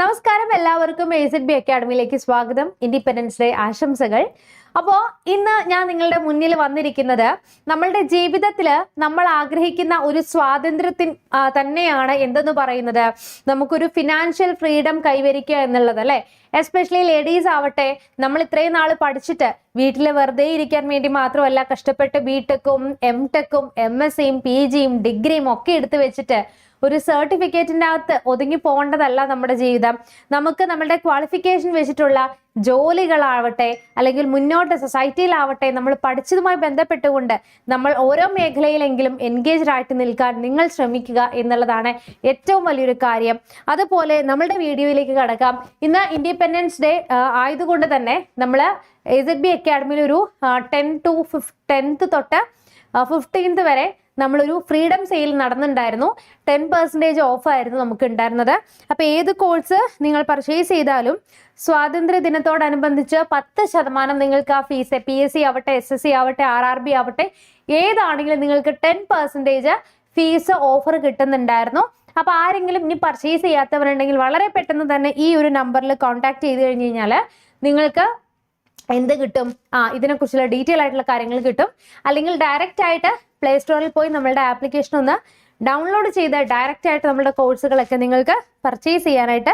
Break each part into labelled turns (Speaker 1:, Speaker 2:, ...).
Speaker 1: നമസ്കാരം എല്ലാവർക്കും A Z B അക്കാഡമിയിലേക്ക് സ്വാഗതം ഇൻഡിപെൻഡൻസ് ഡേ ആശംസകൾ അപ്പോൾ ഇന്ന് ഞാൻ നിങ്ങളുടെ മുന്നിൽ വന്നിരിക്കുന്നത് നമ്മളുടെ ജീവിതത്തിൽ നമ്മൾ ആഗ്രഹിക്കുന്ന ഒരു സ്വാതന്ത്ര്യത്തിൻ തന്നെയാണ് എന്തെന്ന് പറയുന്നത് നമുക്കൊരു ഫിനാൻഷ്യൽ ഫ്രീഡം കൈവരിക്കുക എന്നുള്ളത് അല്ലേ എസ്പെഷ്യലി ലേഡീസ് ആവട്ടെ നമ്മൾ ഇത്രയും നാൾ പഠിച്ചിട്ട് വീട്ടിൽ വെറുതെ ഇരിക്കാൻ വേണ്ടി മാത്രമല്ല കഷ്ടപ്പെട്ട് ബി ടെക്കും എം ടെക്കും എം എസ് സിയും പി ജിയും ഡിഗ്രിയും ഒക്കെ എടുത്തു വെച്ചിട്ട് ഒരു സർട്ടിഫിക്കറ്റിന്റെ അകത്ത് ഒതുങ്ങി പോകേണ്ടതല്ല നമ്മുടെ ജീവിതം നമുക്ക് നമ്മളുടെ ക്വാളിഫിക്കേഷൻ വെച്ചിട്ടുള്ള ജോലികളാവട്ടെ അല്ലെങ്കിൽ മുന്നോട്ട് സൊസൈറ്റിയിലാവട്ടെ നമ്മൾ പഠിച്ചതുമായി ബന്ധപ്പെട്ടുകൊണ്ട് നമ്മൾ ഓരോ മേഖലയിലെങ്കിലും എൻഗേജ്ഡ് ആയിട്ട് നിൽക്കാൻ നിങ്ങൾ ശ്രമിക്കുക എന്നുള്ളതാണ് ഏറ്റവും വലിയൊരു കാര്യം അതുപോലെ നമ്മളുടെ വീഡിയോയിലേക്ക് കടക്കാം ഇന്ന് ഇൻഡിപെൻഡൻസ് ഡേ ആയതുകൊണ്ട് തന്നെ നമ്മൾ എസ് എഡ് ബി അക്കാഡമിയിൽ ഒരു ടെൻ ടു ഫിഫ് ടെൻത്ത് തൊട്ട് ഫിഫ്റ്റീൻത്ത് വരെ നമ്മളൊരു ഫ്രീഡം സെയിൽ നടന്നിട്ടുണ്ടായിരുന്നു ടെൻ പെർസെൻറ്റേജ് ഓഫായിരുന്നു നമുക്ക് ഉണ്ടായിരുന്നത് അപ്പോൾ ഏത് കോഴ്സ് നിങ്ങൾ പർച്ചേസ് ചെയ്താലും സ്വാതന്ത്ര്യ ദിനത്തോടനുബന്ധിച്ച് പത്ത് ശതമാനം നിങ്ങൾക്ക് ആ ഫീസ് പി എസ് സി ആവട്ടെ എസ് എസ് സി ആവട്ടെ ആർ ആർ ബി ആവട്ടെ ഏതാണെങ്കിലും നിങ്ങൾക്ക് ടെൻ പെർസെൻറ്റേജ് ഫീസ് ഓഫർ കിട്ടുന്നുണ്ടായിരുന്നു അപ്പോൾ ആരെങ്കിലും ഇനി പർച്ചേസ് ചെയ്യാത്തവരുണ്ടെങ്കിൽ വളരെ പെട്ടെന്ന് തന്നെ ഈ ഒരു നമ്പറിൽ കോൺടാക്ട് ചെയ്ത് കഴിഞ്ഞ് കഴിഞ്ഞാൽ നിങ്ങൾക്ക് എന്ത് കിട്ടും ആ ഇതിനെക്കുറിച്ചുള്ള ഡീറ്റെയിൽ ആയിട്ടുള്ള കാര്യങ്ങൾ കിട്ടും അല്ലെങ്കിൽ ഡയറക്റ്റ് ആയിട്ട് പ്ലേ സ്റ്റോറിൽ പോയി നമ്മളുടെ ആപ്ലിക്കേഷൻ ഒന്ന് ഡൗൺലോഡ് ചെയ്ത് ഡയറക്റ്റ് ആയിട്ട് നമ്മുടെ കോഴ്സുകളൊക്കെ നിങ്ങൾക്ക് പർച്ചേസ് ചെയ്യാനായിട്ട്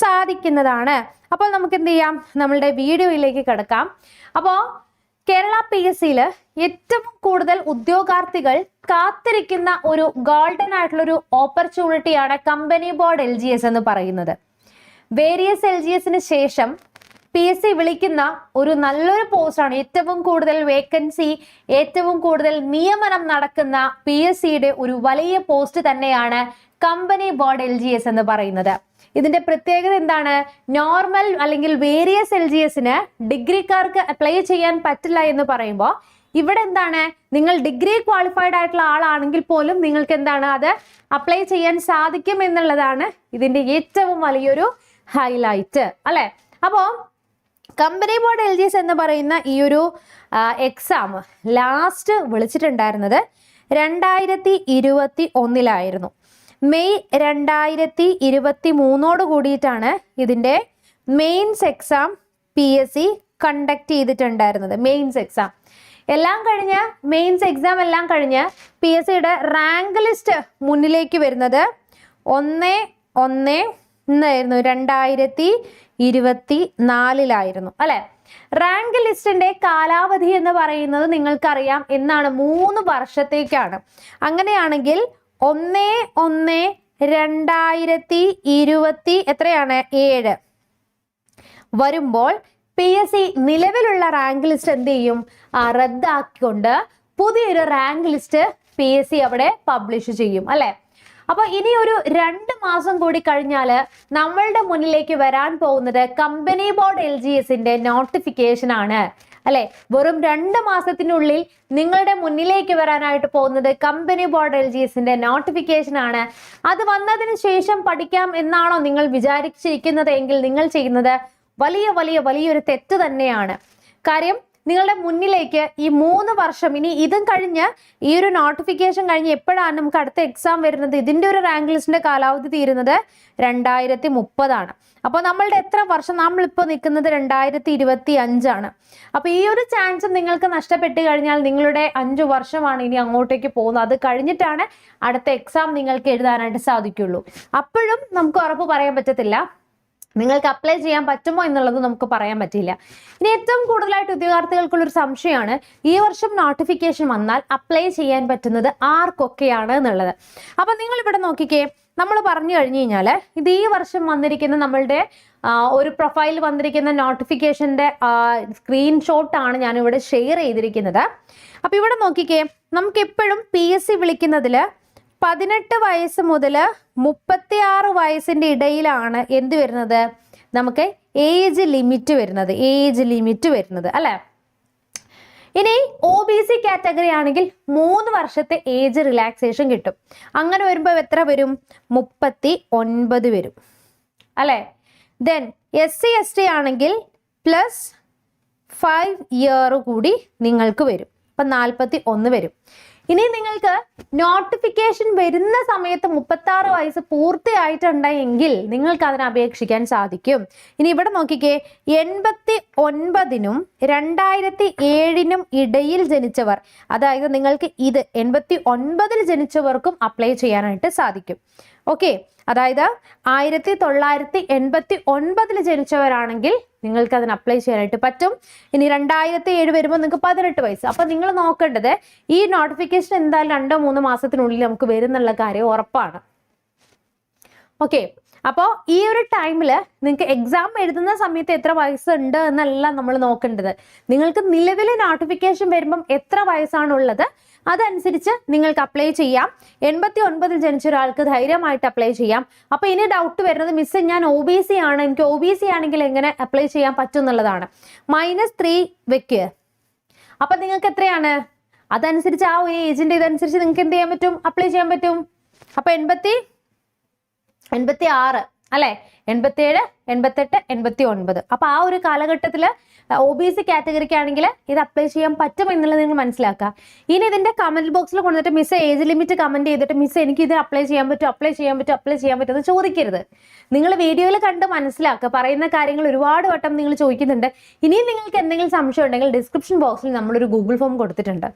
Speaker 1: സാധിക്കുന്നതാണ് അപ്പോൾ നമുക്ക് എന്ത് ചെയ്യാം നമ്മളുടെ വീഡിയോയിലേക്ക് കിടക്കാം അപ്പോൾ കേരള പി എസ് സിയിൽ ഏറ്റവും കൂടുതൽ ഉദ്യോഗാർത്ഥികൾ കാത്തിരിക്കുന്ന ഒരു ഗോൾഡൻ ആയിട്ടുള്ള ഒരു ഓപ്പർച്യൂണിറ്റിയാണ് കമ്പനി ബോർഡ് എൽ എന്ന് പറയുന്നത് വേരിയസ് എൽ ശേഷം പി എസ് സി വിളിക്കുന്ന ഒരു നല്ലൊരു പോസ്റ്റാണ് ഏറ്റവും കൂടുതൽ വേക്കൻസി ഏറ്റവും കൂടുതൽ നിയമനം നടക്കുന്ന പി എസ് സിയുടെ ഒരു വലിയ പോസ്റ്റ് തന്നെയാണ് company board L G S എന്ന് പറയുന്നത് ഇതിന്റെ പ്രത്യേകത എന്താണ് നോർമൽ അല്ലെങ്കിൽ വേരിയസ് എൽ ജി എസിന് ഡിഗ്രിക്കാർക്ക് അപ്ലൈ ചെയ്യാൻ പറ്റില്ല എന്ന് പറയുമ്പോൾ ഇവിടെ എന്താണ് നിങ്ങൾ ഡിഗ്രി ക്വാളിഫൈഡ് ആയിട്ടുള്ള ആളാണെങ്കിൽ പോലും നിങ്ങൾക്ക് എന്താണ് അത് അപ്ലൈ ചെയ്യാൻ സാധിക്കും എന്നുള്ളതാണ് ഇതിന്റെ ഏറ്റവും വലിയൊരു ഹൈലൈറ്റ് അല്ലെ അപ്പോൾ company board L G S എന്ന് പറയുന്ന ഈ ഒരു എക്സാം ലാസ്റ്റ് വിളിച്ചിട്ടുണ്ടായിരുന്നത് രണ്ടായിരത്തി ഇരുപത്തി ഒന്നിലായിരുന്നു മെയ് രണ്ടായിരത്തി ഇരുപത്തി മൂന്നോട് കൂടിയിട്ടാണ് ഇതിൻ്റെ mains exam P S C conduct ചെയ്തിട്ടുണ്ടായിരുന്നത് മെയിൻസ് എക്സാം എല്ലാം കഴിഞ്ഞ് മെയിൻസ് എക്സാം എല്ലാം കഴിഞ്ഞ് പി എസ് സിയുടെ റാങ്ക് ലിസ്റ്റ് മുന്നിലേക്ക് വരുന്നത് ഒന്ന് ഒന്ന് എന്നായിരുന്നു രണ്ടായിരത്തി ഇരുപത്തി നാലിലായിരുന്നു അല്ലെ റാങ്ക് ലിസ്റ്റിന്റെ കാലാവധി എന്ന് പറയുന്നത് നിങ്ങൾക്കറിയാം എന്നാണ് മൂന്ന് വർഷത്തേക്കാണ് അങ്ങനെയാണെങ്കിൽ ഒന്ന് ഒന്ന് രണ്ടായിരത്തി ഇരുപത്തി എത്രയാണ് ഏഴ് വരുമ്പോൾ പി എസ് സി നിലവിലുള്ള റാങ്ക് ലിസ്റ്റ് എന്ത് ചെയ്യും റദ്ദാക്കിക്കൊണ്ട് പുതിയൊരു rank list P S C അവിടെ പബ്ലിഷ് ചെയ്യും അല്ലേ അപ്പൊ ഇനി ഒരു രണ്ട് മാസം കൂടി കഴിഞ്ഞാല് നമ്മളുടെ മുന്നിലേക്ക് വരാൻ പോകുന്നത് കമ്പനി ബോർഡ് എൽ ജി എസിന്റെ നോട്ടിഫിക്കേഷൻ ആണ് അല്ലെ വെറും രണ്ട് മാസത്തിനുള്ളിൽ നിങ്ങളുടെ മുന്നിലേക്ക് വരാനായിട്ട് പോകുന്നത് കമ്പനി ബോർഡ് എൽ ജി എസിന്റെ നോട്ടിഫിക്കേഷൻ ആണ് അത് വന്നതിന് ശേഷം പഠിക്കാം എന്നാണോ നിങ്ങൾ വിചാരിച്ചിരിക്കുന്നത് എങ്കിൽ നിങ്ങൾ ചെയ്യുന്നത് വലിയ വലിയ വലിയൊരു തെറ്റ് തന്നെയാണ് കാര്യം നിങ്ങളുടെ മുന്നിലേക്ക് ഈ മൂന്ന് വർഷം ഇനി ഇതും കഴിഞ്ഞ് ഈ ഒരു നോട്ടിഫിക്കേഷൻ കഴിഞ്ഞ് എപ്പോഴാണ് നമുക്ക് അടുത്ത എക്സാം വരുന്നത് ഇതിൻ്റെ ഒരു റാങ്ക് ലിസ്റ്റിൻ്റെ കാലാവധി തീരുന്നത് രണ്ടായിരത്തി മുപ്പതാണ് അപ്പോൾ നമ്മളുടെ എത്ര വർഷം നമ്മളിപ്പോൾ നിൽക്കുന്നത് രണ്ടായിരത്തി ഇരുപത്തി അഞ്ചാണ് അപ്പോൾ ഈ ഒരു ചാൻസ് നിങ്ങൾക്ക് നഷ്ടപ്പെട്ട് കഴിഞ്ഞാൽ നിങ്ങളുടെ അഞ്ച് വർഷമാണ് ഇനി അങ്ങോട്ടേക്ക് പോകുന്നത് അത് കഴിഞ്ഞിട്ടാണ് അടുത്ത എക്സാം നിങ്ങൾക്ക് എഴുതാനായിട്ട് സാധിക്കുള്ളൂ അപ്പോഴും നമുക്ക് ഉറപ്പ് പറയാൻ പറ്റത്തില്ല നിങ്ങൾക്ക് അപ്ലൈ ചെയ്യാൻ പറ്റുമോ എന്നുള്ളത് നമുക്ക് പറയാൻ പറ്റില്ല ഇനി ഏറ്റവും കൂടുതലായിട്ട് ഉദ്യോഗാർത്ഥികൾക്കുള്ള ഒരു സംശയമാണ് ഈ വർഷം നോട്ടിഫിക്കേഷൻ വന്നാൽ അപ്ലൈ ചെയ്യാൻ പറ്റുന്നത് ആർക്കൊക്കെയാണ് എന്നുള്ളത് അപ്പൊ നിങ്ങൾ ഇവിടെ നോക്കിക്കേ നമ്മൾ പറഞ്ഞു കഴിഞ്ഞു കഴിഞ്ഞാൽ ഇത് ഈ വർഷം വന്നിരിക്കുന്ന നമ്മളുടെ ഒരു പ്രൊഫൈൽ വന്നിരിക്കുന്ന നോട്ടിഫിക്കേഷന്റെ സ്ക്രീൻഷോട്ട് ആണ് ഞാൻ ഇവിടെ ഷെയർ ചെയ്തിരിക്കുന്നത് അപ്പൊ ഇവിടെ നോക്കിക്കേ നമുക്ക് എപ്പോഴും പി എസ് സി വിളിക്കുന്നതില് പതിനെട്ട് വയസ്സ് മുതൽ മുപ്പത്തി ആറ് വയസ്സിൻ്റെ ഇടയിലാണ് എന്ത് വരുന്നത് നമുക്ക് ഏജ് ലിമിറ്റ് വരുന്നത് ഏജ് ലിമിറ്റ് വരുന്നത് അല്ലേ ഇനി ഒ ബി സി കാറ്റഗറി ആണെങ്കിൽ മൂന്ന് വർഷത്തെ ഏജ് റിലാക്സേഷൻ കിട്ടും അങ്ങനെ വരുമ്പോൾ എത്ര വരും മുപ്പത്തി ഒൻപത് വരും അല്ലേ then S C S T ആണെങ്കിൽ പ്ലസ് ഫൈവ് ഇയർ കൂടി നിങ്ങൾക്ക് വരും ഇപ്പം നാൽപ്പത്തി ഒന്ന് വരും ഇനി നിങ്ങൾക്ക് നോട്ടിഫിക്കേഷൻ വരുന്ന സമയത്ത് മുപ്പത്തി ആറ് വയസ്സ് പൂർത്തിയായിട്ടുണ്ടെങ്കിൽ നിങ്ങൾക്ക് അതിന് അപേക്ഷിക്കാൻ സാധിക്കും ഇനി ഇവിടെ നോക്കിക്കേ എൺപത്തി ഒൻപതിനും രണ്ടായിരത്തി ഏഴിനും ഇടയിൽ ജനിച്ചവർ അതായത് നിങ്ങൾക്ക് ഇത് എൺപത്തി ഒൻപതിൽ ജനിച്ചവർക്കും അപ്ലൈ ചെയ്യാനായിട്ട് സാധിക്കും ഓക്കെ അതായത് ആയിരത്തി തൊള്ളായിരത്തി എൺപത്തി ഒൻപതിൽ ജനിച്ചവരാണെങ്കിൽ നിങ്ങൾക്ക് അതിന് അപ്ലൈ ചെയ്യാനായിട്ട് പറ്റും ഇനി രണ്ടായിരത്തി ഏഴ് വരുമ്പോൾ നിങ്ങൾക്ക് പതിനെട്ട് വയസ്സ് അപ്പൊ നിങ്ങൾ നോക്കേണ്ടത് ഈ നോട്ടിഫിക്കേഷൻ എന്തായാലും രണ്ടോ മൂന്നോ മാസത്തിനുള്ളിൽ നമുക്ക് വരുന്നുള്ള കാര്യം ഉറപ്പാണ് ഓക്കെ അപ്പോൾ ഈ ഒരു ടൈമിൽ നിങ്ങൾക്ക് എക്സാം എഴുതുന്ന സമയത്ത് എത്ര വയസ്സുണ്ട് എന്നല്ല നമ്മൾ നോക്കേണ്ടത് നിങ്ങൾക്ക് നിലവിലെ നോട്ടിഫിക്കേഷൻ വരുമ്പം എത്ര വയസ്സാണുള്ളത് അതനുസരിച്ച് നിങ്ങൾക്ക് അപ്ലൈ ചെയ്യാം എൺപത്തി ഒൻപതിൽ ജനിച്ച ഒരാൾക്ക് ധൈര്യമായിട്ട് അപ്ലൈ ചെയ്യാം അപ്പൊ ഇനി ഡൗട്ട് വരുന്നത് മിസ് ഞാൻ ഒ ബി സി ആണ് എനിക്ക് ഒ ബി സി ആണെങ്കിൽ എങ്ങനെ അപ്ലൈ ചെയ്യാൻ പറ്റും എന്നുള്ളതാണ് മൈനസ് ത്രീ വെക്ക് അപ്പൊ നിങ്ങൾക്ക് എത്രയാണ് അതനുസരിച്ച് ആ ഒരു ഏജിന്റെ ഇതനുസരിച്ച് നിങ്ങൾക്ക് എന്ത് ചെയ്യാൻ പറ്റും അപ്ലൈ ചെയ്യാൻ പറ്റും അപ്പൊ എൺപത്തി എൺപത്തി ആറ് അല്ലെ എൺപത്തിയേഴ് എൺപത്തെട്ട് എൺപത്തി ഒൻപത് അപ്പൊ ആ ഒരു കാലഘട്ടത്തില് ഒ ബി സി കാറ്റഗറിക്ക് ആണെങ്കിൽ ഇത് അപ്ലൈ ചെയ്യാൻ പറ്റും എന്നുള്ളത് നിങ്ങൾ മനസ്സിലാക്കുക ഇനി ഇതിന്റെ കമന്റ് ബോക്സിൽ കൊണ്ടുവന്നിട്ട് മിസ് ഏജ് ലിമിറ്റ് കമന്റ് ചെയ്തിട്ട് മിസ് എനിക്ക് ഇത് അപ്ലൈ ചെയ്യാൻ പറ്റും അപ്ലൈ ചെയ്യാൻ പറ്റും അപ്ലൈ ചെയ്യാൻ പറ്റും എന്ന് ചോദിക്കരുത് നിങ്ങൾ വീഡിയോയിൽ കണ്ട് മനസ്സിലാക്കുക പറയുന്ന കാര്യങ്ങൾ ഒരുപാട് വട്ടം നിങ്ങൾ ചോദിക്കുന്നുണ്ട് ഇനിയും നിങ്ങൾക്ക് എന്തെങ്കിലും സംശയം ഉണ്ടെങ്കിൽ ഡിസ്ക്രിപ്ഷൻ ബോക്സിൽ നമ്മളൊരു ഗൂഗിൾ ഫോം കൊടുത്തിട്ടുണ്ട്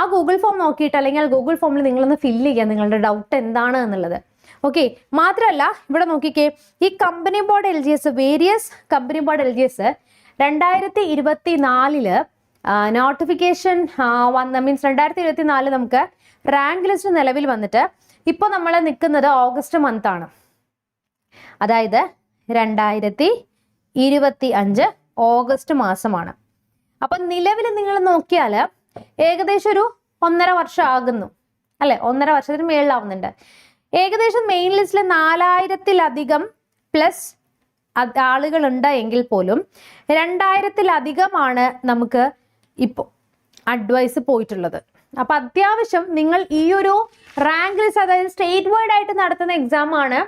Speaker 1: ആ ഗൂഗിൾ ഫോം നോക്കിയിട്ട് അല്ലെങ്കിൽ ഗൂഗിൾ ഫോമിൽ നിങ്ങളൊന്ന് ഫില്ല് ചെയ്യുക നിങ്ങളുടെ ഡൗട്ട് എന്താണ് എന്നുള്ളത് ഓക്കെ മാത്രമല്ല ഇവിടെ നോക്കിക്കേ ഈ company board L G S various company board L G S രണ്ടായിരത്തി ഇരുപത്തി നാലില് നോട്ടിഫിക്കേഷൻ വന്ന മീൻസ് രണ്ടായിരത്തി ഇരുപത്തി നാല് നമുക്ക് റാങ്ക് ലിസ്റ്റ് നിലവിൽ വന്നിട്ട് ഇപ്പൊ നമ്മൾ നിൽക്കുന്നത് ഓഗസ്റ്റ് ആണ് അതായത് രണ്ടായിരത്തി ഇരുപത്തി അഞ്ച് ഓഗസ്റ്റ് മാസമാണ് അപ്പൊ നിലവിൽ നിങ്ങൾ നോക്കിയാൽ ഏകദേശം ഒരു ഒന്നര വർഷം ആകുന്നു അല്ലെ ഒന്നര വർഷത്തിന് മേളിലാവുന്നുണ്ട് ഏകദേശം മെയിൻ ലിസ്റ്റിൽ നാലായിരത്തിലധികം പ്ലസ് ആളുകളുണ്ട് എങ്കിൽ പോലും രണ്ടായിരത്തിലധികമാണ് നമുക്ക് ഇപ്പോൾ അഡ്വൈസ് പോയിട്ടുള്ളത് അപ്പൊ അത്യാവശ്യം നിങ്ങൾ ഈ ഒരു റാങ്ക് ലിസ്റ്റ് അതായത് സ്റ്റേറ്റ് വൈഡ് ആയിട്ട് നടത്തുന്ന എക്സാം ആണ്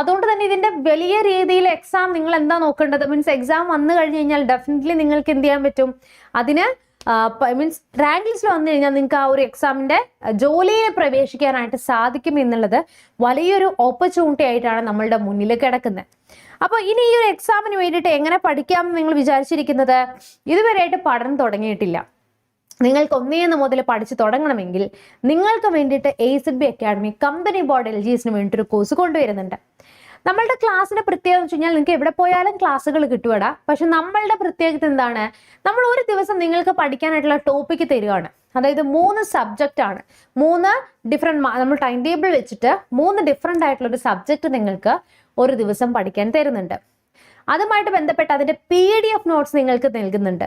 Speaker 1: അതുകൊണ്ട് തന്നെ ഇതിന്റെ വലിയ രീതിയിൽ എക്സാം നിങ്ങൾ എന്താ നോക്കേണ്ടത് മീൻസ് എക്സാം വന്നു കഴിഞ്ഞു കഴിഞ്ഞാൽ ഡെഫിനറ്റ്ലി നിങ്ങൾക്ക് എന്ത് ചെയ്യാൻ പറ്റും അതിന് മീൻസ് റാങ്ക് ലിസ്റ്റ് വന്നു കഴിഞ്ഞാൽ നിങ്ങൾക്ക് ആ ഒരു എക്സാമിൻ്റെ ജോലിയെ പ്രവേശിക്കാനായിട്ട് സാധിക്കും എന്നുള്ളത് വലിയൊരു ഓപ്പർച്യൂണിറ്റി ആയിട്ടാണ് നമ്മളുടെ മുന്നിൽ കിടക്കുന്നത് അപ്പോൾ ഇനി ഈ ഒരു എക്സാമിന് വേണ്ടിയിട്ട് എങ്ങനെ പഠിക്കാം എന്ന് നിങ്ങൾ വിചാരിച്ചിരിക്കുന്നത് ഇതുവരെയായിട്ട് പഠനം തുടങ്ങിയിട്ടില്ല നിങ്ങൾക്ക് ഒന്നേന്ന് മുതൽ പഠിച്ചു തുടങ്ങണമെങ്കിൽ നിങ്ങൾക്ക് വേണ്ടിയിട്ട് A C B academy company board L G എസിന് വേണ്ടിയിട്ടൊരു കോഴ്സ് കൊണ്ടുവരുന്നുണ്ട് നമ്മളുടെ ക്ലാസ്സിന്റെ പ്രത്യേകത എന്ന് വെച്ച് കഴിഞ്ഞാൽ നിങ്ങൾക്ക് എവിടെ പോയാലും ക്ലാസ്സുകൾ കിട്ടുവടാ പക്ഷെ നമ്മളുടെ പ്രത്യേകത എന്താണ് നമ്മൾ ഒരു ദിവസം നിങ്ങൾക്ക് പഠിക്കാനായിട്ടുള്ള ടോപ്പിക്ക് തരികയാണ് അതായത് മൂന്ന് സബ്ജക്റ്റ് ആണ് മൂന്ന് ഡിഫറെൻറ്റ് നമ്മൾ ടൈം ടേബിൾ വെച്ചിട്ട് മൂന്ന് ഡിഫറെൻ്റ് ആയിട്ടുള്ള ഒരു സബ്ജക്റ്റ് നിങ്ങൾക്ക് ഒരു ദിവസം പഠിക്കാൻ തരുന്നുണ്ട് അതുമായിട്ട് ബന്ധപ്പെട്ട് അതിൻ്റെ പി ഡി എഫ് നോട്ട്സ് നിങ്ങൾക്ക് നൽകുന്നുണ്ട്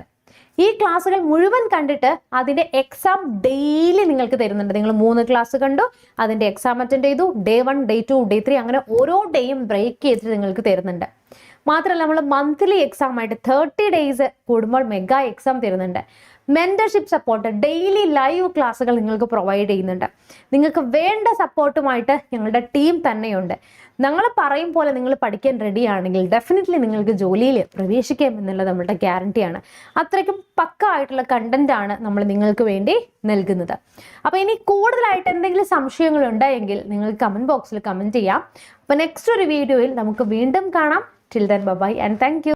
Speaker 1: ഈ ക്ലാസ്സുകൾ മുഴുവൻ കണ്ടിട്ട് അതിന്റെ എക്സാം ഡെയിലി നിങ്ങൾക്ക് തരുന്നുണ്ട് നിങ്ങൾ മൂന്ന് ക്ലാസ് കണ്ടു അതിന്റെ എക്സാം അറ്റൻഡ് ചെയ്തു day one day two day three അങ്ങനെ ഓരോ ഡേയും ബ്രേക്ക് ചെയ്തിട്ട് നിങ്ങൾക്ക് തരുന്നുണ്ട് മാത്രമല്ല നമ്മൾ മന്ത്ലി എക്സാം ആയിട്ട് തേർട്ടി ഡേയ്സ് കൂടുമ്പോൾ മെഗാ എക്സാം തരുന്നുണ്ട് മെൻറ്റർഷിപ്പ് സപ്പോർട്ട് ഡെയിലി ലൈവ് ക്ലാസ്സുകൾ നിങ്ങൾക്ക് പ്രൊവൈഡ് ചെയ്യുന്നുണ്ട് നിങ്ങൾക്ക് വേണ്ട സപ്പോർട്ടുമായിട്ട് ഞങ്ങളുടെ ടീം തന്നെയുണ്ട് ഞങ്ങൾ പറയും പോലെ നിങ്ങൾ പഠിക്കാൻ റെഡിയാണെങ്കിൽ ഡെഫിനറ്റ്ലി നിങ്ങൾക്ക് ജോലിയിൽ പ്രവേശിക്കാം എന്നുള്ളത് നമ്മളുടെ ഗ്യാരണ്ടിയാണ് അത്രയ്ക്കും പക്ക ആയിട്ടുള്ള കണ്ടന്റ് ആണ് നമ്മൾ നിങ്ങൾക്ക് വേണ്ടി നൽകുന്നത് അപ്പോൾ ഇനി കൂടുതലായിട്ട് എന്തെങ്കിലും സംശയങ്ങൾ ഉണ്ടെങ്കിൽ നിങ്ങൾ കമൻറ്റ് ബോക്സിൽ കമൻറ്റ് ചെയ്യാം അപ്പോൾ നെക്സ്റ്റ് ഒരു വീഡിയോയിൽ നമുക്ക് വീണ്ടും കാണാം till then bye and thank